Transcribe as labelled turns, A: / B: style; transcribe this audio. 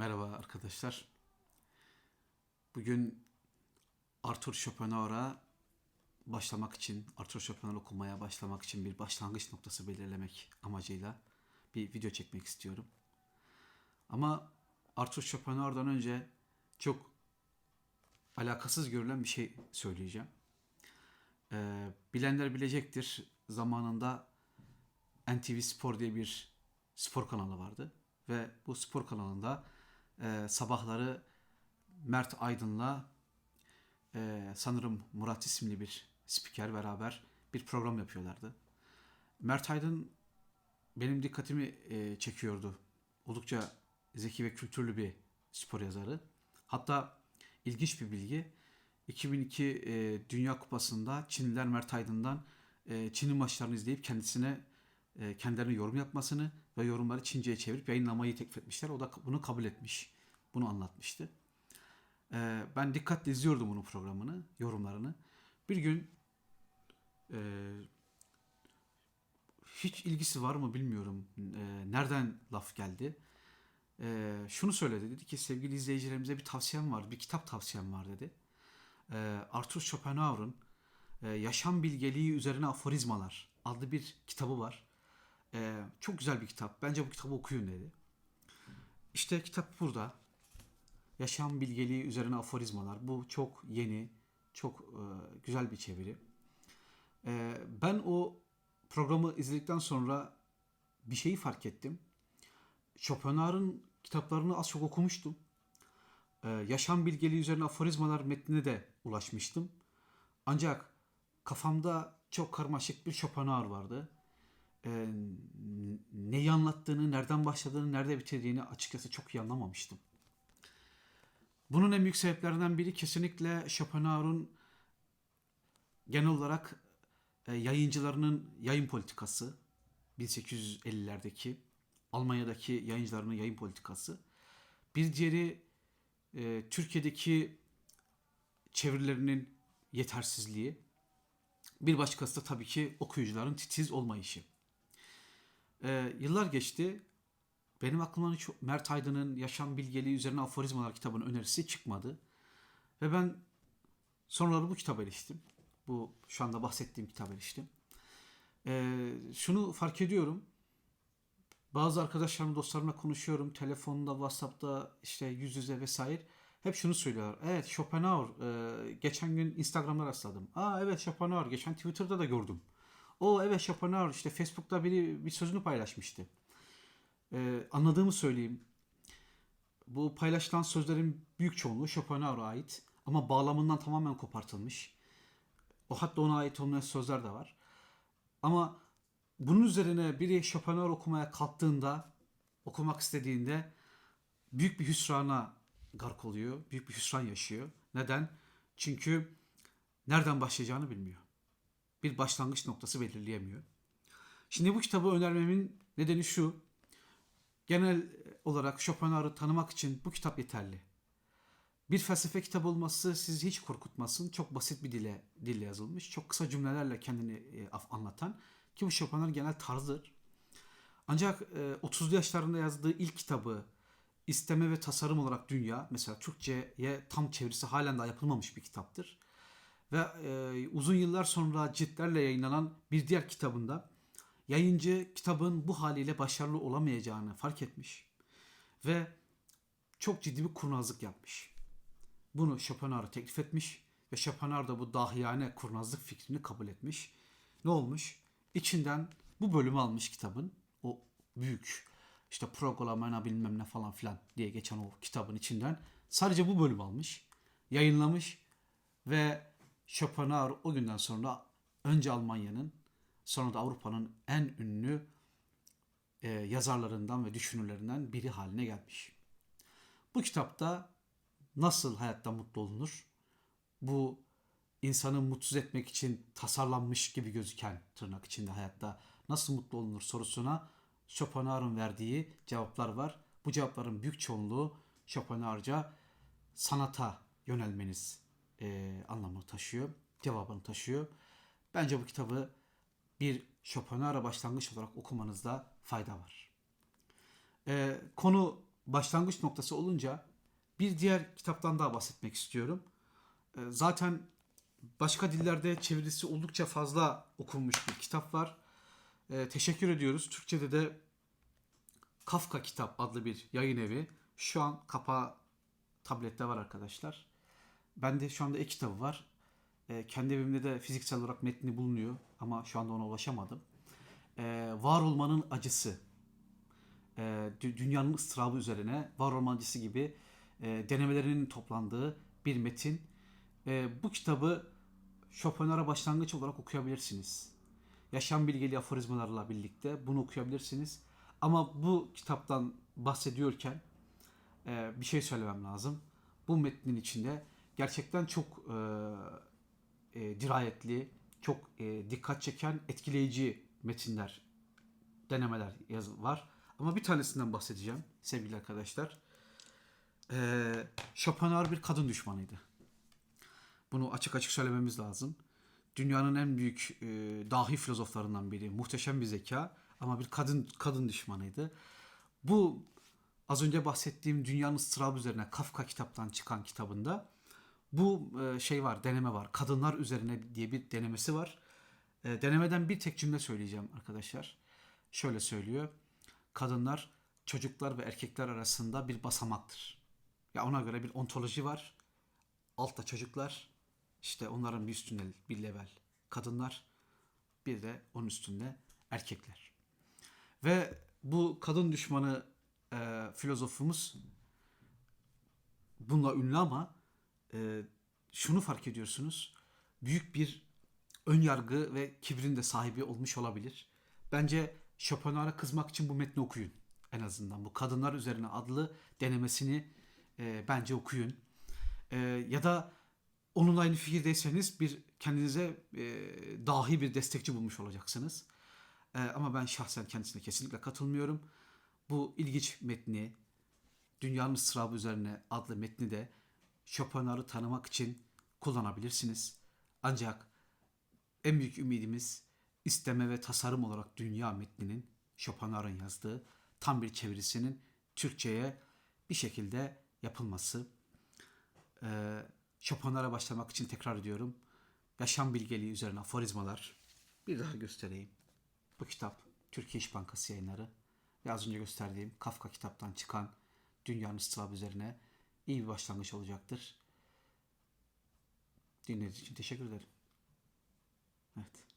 A: Merhaba arkadaşlar. Bugün Arthur Schopenhauer'a başlamak için, Arthur Schopenhauer okumaya başlamak için bir başlangıç noktası belirlemek amacıyla bir video çekmek istiyorum. Ama Arthur Schopenhauer'dan önce çok alakasız görülen bir şey söyleyeceğim. Ee, bilenler bilecektir. Zamanında NTV Spor diye bir spor kanalı vardı. Ve bu spor kanalında e, sabahları Mert Aydın'la e, sanırım Murat isimli bir spiker beraber bir program yapıyorlardı. Mert Aydın benim dikkatimi e, çekiyordu. Oldukça zeki ve kültürlü bir spor yazarı. Hatta ilginç bir bilgi. 2002 e, Dünya Kupası'nda Çinliler Mert Aydın'dan e, Çin'in maçlarını izleyip kendisine e, kendilerine yorum yapmasını ve yorumları Çince'ye çevirip yayınlamayı teklif etmişler. O da bunu kabul etmiş. Bunu anlatmıştı. E, ben dikkatle izliyordum onun programını, yorumlarını. Bir gün e, hiç ilgisi var mı bilmiyorum. E, nereden laf geldi? E, şunu söyledi. Dedi ki sevgili izleyicilerimize bir tavsiyem var. Bir kitap tavsiyem var dedi. Arthur Schopenhauer'ın Yaşam Bilgeliği Üzerine Aforizmalar adlı bir kitabı var. E, çok güzel bir kitap. Bence bu kitabı okuyun dedi. İşte kitap burada. Yaşam Bilgeliği Üzerine Aforizmalar. Bu çok yeni, çok e, güzel bir çeviri. E, ben o programı izledikten sonra bir şeyi fark ettim. Schopenhauer'ın kitaplarını az çok okumuştum. Ee, yaşam bilgeliği üzerine aforizmalar metnine de ulaşmıştım. Ancak kafamda çok karmaşık bir Schopenhauer vardı. Ee, neyi anlattığını, nereden başladığını, nerede bitirdiğini açıkçası çok iyi anlamamıştım. Bunun en büyük sebeplerinden biri kesinlikle Schopenhauer'un genel olarak e, yayıncılarının yayın politikası 1850'lerdeki Almanya'daki yayıncılarının yayın politikası. Bir diğeri e, Türkiye'deki çevirilerinin yetersizliği. Bir başkası da tabii ki okuyucuların titiz olmayışı. E, yıllar geçti. Benim aklımdan hiç Mert Aydın'ın Yaşam Bilgeliği Üzerine Aforizmalar kitabının önerisi çıkmadı. Ve ben sonraları bu kitaba eriştim. Bu şu anda bahsettiğim kitaba eriştim. E, şunu fark ediyorum. Bazı arkadaşlarım, dostlarımla konuşuyorum. Telefonda, WhatsApp'ta, işte yüz yüze vesaire. Hep şunu söylüyorlar. Evet Schopenhauer. E, geçen gün Instagram'da rastladım. Aa evet Schopenhauer. Geçen Twitter'da da gördüm. O evet Schopenhauer. işte Facebook'ta biri bir sözünü paylaşmıştı. E, anladığımı söyleyeyim. Bu paylaşılan sözlerin büyük çoğunluğu Schopenhauer'a ait. Ama bağlamından tamamen kopartılmış. O hatta ona ait olmayan sözler de var. Ama bunun üzerine biri Schopenhauer okumaya kalktığında, okumak istediğinde büyük bir hüsrana gark oluyor. Büyük bir hüsran yaşıyor. Neden? Çünkü nereden başlayacağını bilmiyor. Bir başlangıç noktası belirleyemiyor. Şimdi bu kitabı önermemin nedeni şu. Genel olarak Schopenhauer'ı tanımak için bu kitap yeterli. Bir felsefe kitabı olması sizi hiç korkutmasın. Çok basit bir dile dille yazılmış. Çok kısa cümlelerle kendini e, anlatan ki bu Schopenhauer genel tarzıdır. Ancak e, 30'lu yaşlarında yazdığı ilk kitabı İsteme ve Tasarım olarak Dünya mesela Türkçe'ye tam çevirisi halen daha yapılmamış bir kitaptır. Ve e, uzun yıllar sonra ciltlerle yayınlanan bir diğer kitabında yayıncı kitabın bu haliyle başarılı olamayacağını fark etmiş ve çok ciddi bir kurnazlık yapmış. Bunu Schopenhauer'a teklif etmiş ve Schopenhauer da bu dahiyane kurnazlık fikrini kabul etmiş. Ne olmuş? İçinden bu bölümü almış kitabın. O büyük işte programına bilmem ne falan filan diye geçen o kitabın içinden sadece bu bölüm almış. Yayınlamış ve Schopenhauer o günden sonra önce Almanya'nın sonra da Avrupa'nın en ünlü e, yazarlarından ve düşünürlerinden biri haline gelmiş. Bu kitapta nasıl hayatta mutlu olunur? Bu insanı mutsuz etmek için tasarlanmış gibi gözüken tırnak içinde hayatta nasıl mutlu olunur sorusuna Schopenhauer'ın verdiği cevaplar var. Bu cevapların büyük çoğunluğu Schopenhauer'ca sanata yönelmeniz e, anlamını taşıyor, cevabını taşıyor. Bence bu kitabı bir Schopenhauer'a başlangıç olarak okumanızda fayda var. E, konu başlangıç noktası olunca bir diğer kitaptan daha bahsetmek istiyorum. Ee, Zaten başka dillerde çevirisi oldukça fazla okunmuş bir kitap var. Ee, teşekkür ediyoruz. Türkçe'de de Kafka Kitap adlı bir yayın evi. Şu an kapağı tablette var arkadaşlar. Bende şu anda e-kitabı var. Ee, kendi evimde de fiziksel olarak metni bulunuyor ama şu anda ona ulaşamadım. Ee, var olmanın acısı. Dü- dünyanın ıstırabı üzerine var olmanın acısı gibi e, denemelerinin toplandığı bir metin. Ee, bu kitabı Schopenhauer'a başlangıç olarak okuyabilirsiniz. Yaşam bilgeli aforizmalarla birlikte bunu okuyabilirsiniz. Ama bu kitaptan bahsediyorken e, bir şey söylemem lazım. Bu metnin içinde gerçekten çok e, e, dirayetli, çok e, dikkat çeken, etkileyici metinler, denemeler yaz var. Ama bir tanesinden bahsedeceğim sevgili arkadaşlar. E, Schopenhauer bir kadın düşmanıydı. Bunu açık açık söylememiz lazım. Dünyanın en büyük e, dahi filozoflarından biri. Muhteşem bir zeka ama bir kadın kadın düşmanıydı. Bu az önce bahsettiğim Dünyanın Istırabı üzerine Kafka kitaptan çıkan kitabında bu e, şey var, deneme var. Kadınlar üzerine diye bir denemesi var. E, denemeden bir tek cümle söyleyeceğim arkadaşlar. Şöyle söylüyor. Kadınlar çocuklar ve erkekler arasında bir basamaktır. Ya ona göre bir ontoloji var. Altta çocuklar, işte onların bir üstünde bir level kadınlar, bir de onun üstünde erkekler. Ve bu kadın düşmanı e, filozofumuz bununla ünlü ama e, şunu fark ediyorsunuz. Büyük bir ön yargı ve kibrin de sahibi olmuş olabilir. Bence Schopenhauer'a kızmak için bu metni okuyun. En azından bu kadınlar üzerine adlı denemesini e, bence okuyun. E, ya da onunla aynı fikirdeyseniz bir kendinize e, dahi bir destekçi bulmuş olacaksınız. E, ama ben şahsen kendisine kesinlikle katılmıyorum. Bu ilginç metni, Dünyanın Sırabı Üzerine adlı metni de Schopenhauer'ı tanımak için kullanabilirsiniz. Ancak en büyük ümidimiz isteme ve tasarım olarak dünya metninin Schopenhauer'ın yazdığı tam bir çevirisinin Türkçe'ye bir şekilde yapılması. Ee, Schopenhauer'a başlamak için tekrar ediyorum. Yaşam bilgeliği üzerine aforizmalar. Bir daha göstereyim. Bu kitap Türkiye İş Bankası yayınları ve az önce gösterdiğim Kafka kitaptan çıkan Dünyanın Istırabı üzerine iyi bir başlangıç olacaktır. Dinlediğiniz için teşekkür ederim. Evet.